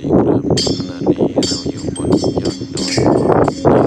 ดีครับขณะนี้เราอยู่บนยอดดอยเดียว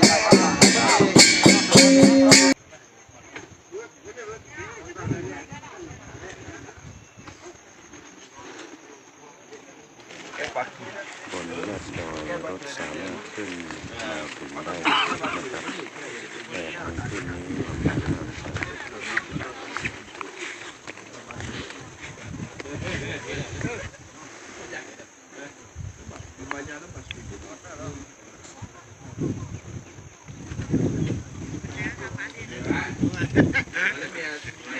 บนยอดดอยรถสามารถขึ้นมาถึงได้นะครับแต่ทางขึ้นนี้ลำบากมากครับ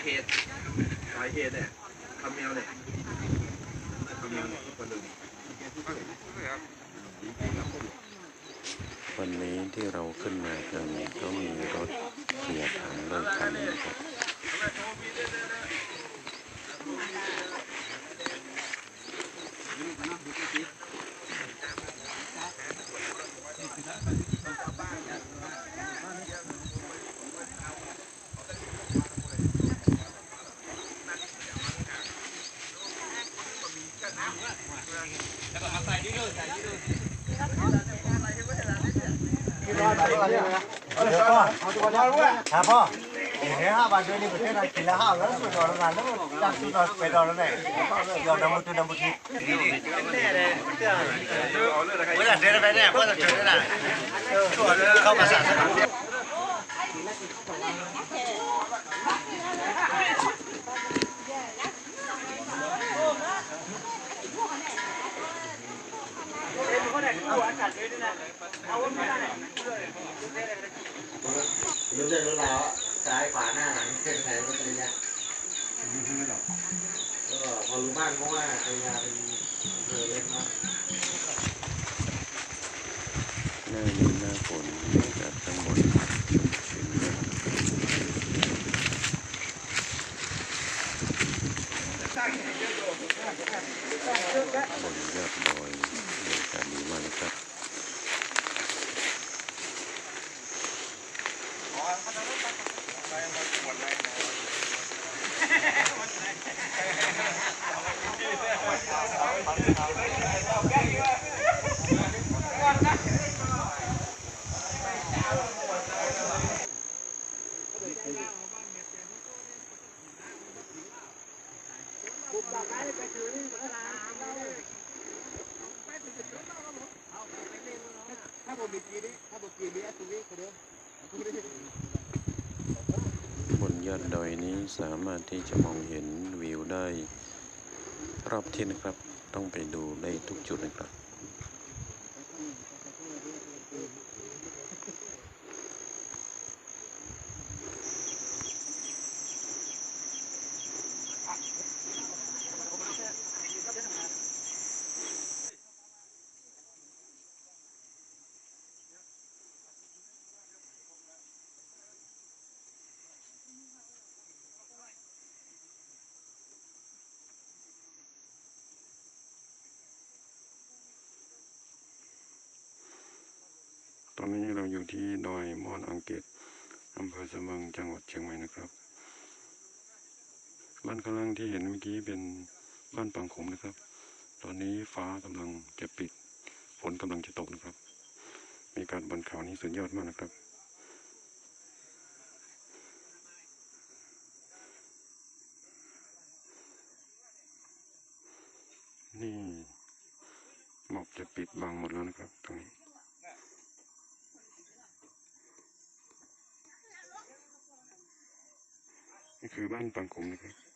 เหตุสาเหตุเนี่ยทำแมวเนี่ยทำแมวเนี่ยคนหนึ่ง วันนี้ที่เราขึ้นมากันก็มีรถเกียร์ถังด้วยคันหนึงครับ hả pho để thế ha bà đưa đi một cái này chỉ là ha nó sụt đỏ nó ngắn lắm đang sụt đỏ phải đỏ nó này giờ nó một chút nó một chút mới là thế nó phải nè bao giờ chơi thế này รู้เรื่องรู้ราวซ้ายขวาหน้าหลังเป็นไงก็เป็นยังก็พอรู้บ้างเพราะว่าภรรยาเป็นอำเภอเล็กเนาะหน้านี้หน้าฝนอากาศข้างบนชุ่มชื้นมากบนยอดดอยบรรย একটা Thank you. บนยอดดอยนี้สามารถที่จะมองเห็นวิวได้รอบทิศนะครับ ต้องไปดูได้ทุกจุดนะครับ ตอนนี้เราอยู่ที่ดอยมอนอังเกตอำเภอสะเมังจังหวัดเชียงใหม่นะครับ บ้านข้างล่างที่เห็นเมื่อกี้เป็นบ้านปังขมนะครับ ตอนนี้ฟ้ากำลังจะปิด ฝนกำลังจะตกนะครับ มีการบนเขานี้สุดยอดมากนะครับนี่หมอกจะปิดบังหมดแล้วนะครับตรงนี้ คือบ้านปังขมนะครับ